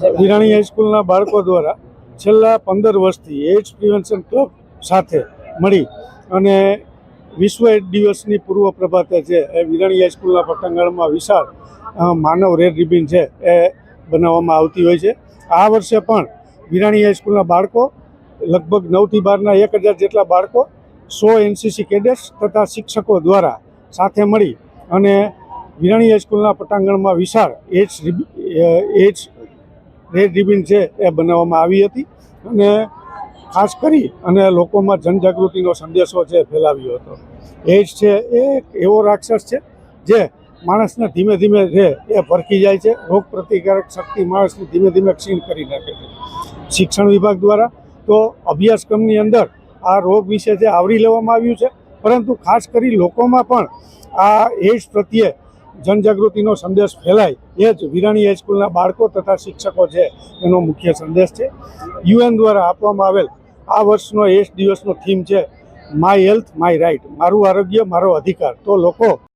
વિરાણી હાઈસ્કૂલના બાળકો દ્વારા છેલ્લા પંદર વર્ષથી એઇડ્સ પ્રિવેન્શન ક્લબ સાથે મળી અને વિશ્વ એઇડ દિવસની પૂર્વ પ્રભાતે એ વિરાણી હાઈસ્કૂલના પટાંગણમાં વિશાળ માનવ રેડ રિબિન છે એ બનાવવામાં આવતી હોય છે. આ વર્ષે પણ વિરાણી હાઈસ્કૂલના બાળકો, લગભગ નવથી બારના એક હજાર જેટલા બાળકો સો એનસીસી કેડેટ્સ તથા શિક્ષકો દ્વારા સાથે મળી અને વિરાણી હાઈસ્કૂલના પટાંગણમાં વિશાળ એઇડ્સ રિબ- એઇડ્સ રેડ રિબિન છે એ બનાવવામાં આવી હતી. અને ખાસ કરી અને લોકોમાં જનજાગૃતિનો સંદેશો છે ફેલાવ્યો હતો. એઇડ્સ છે, એ એવો રાક્ષસ છે જે માણસને ધીમે ધીમે છે એ ભરખી જાય છે, રોગ પ્રતિકારક શક્તિ માણસને ધીમે ધીમે ક્ષીણ કરી નાખે છે. શિક્ષણ વિભાગ દ્વારા તો અભ્યાસક્રમની અંદર આ રોગ વિશે જે આવરી લેવામાં આવ્યું છે, પરંતુ ખાસ કરી લોકોમાં પણ આ એજ પ્રત્યે જનજાગૃતિનો સંદેશ ફેલાય એ જ વિરાણી હાઈસ્કૂલના બાળકો તથા શિક્ષકો છે એનો મુખ્ય સંદેશ છે. યુએન દ્વારા આપવામાં આવેલ આ વર્ષનો એઇડ્સ દિવસનો થીમ છે માય હેલ્થ માય રાઇટ મારું આરોગ્ય, મારો અધિકાર. તો લોકો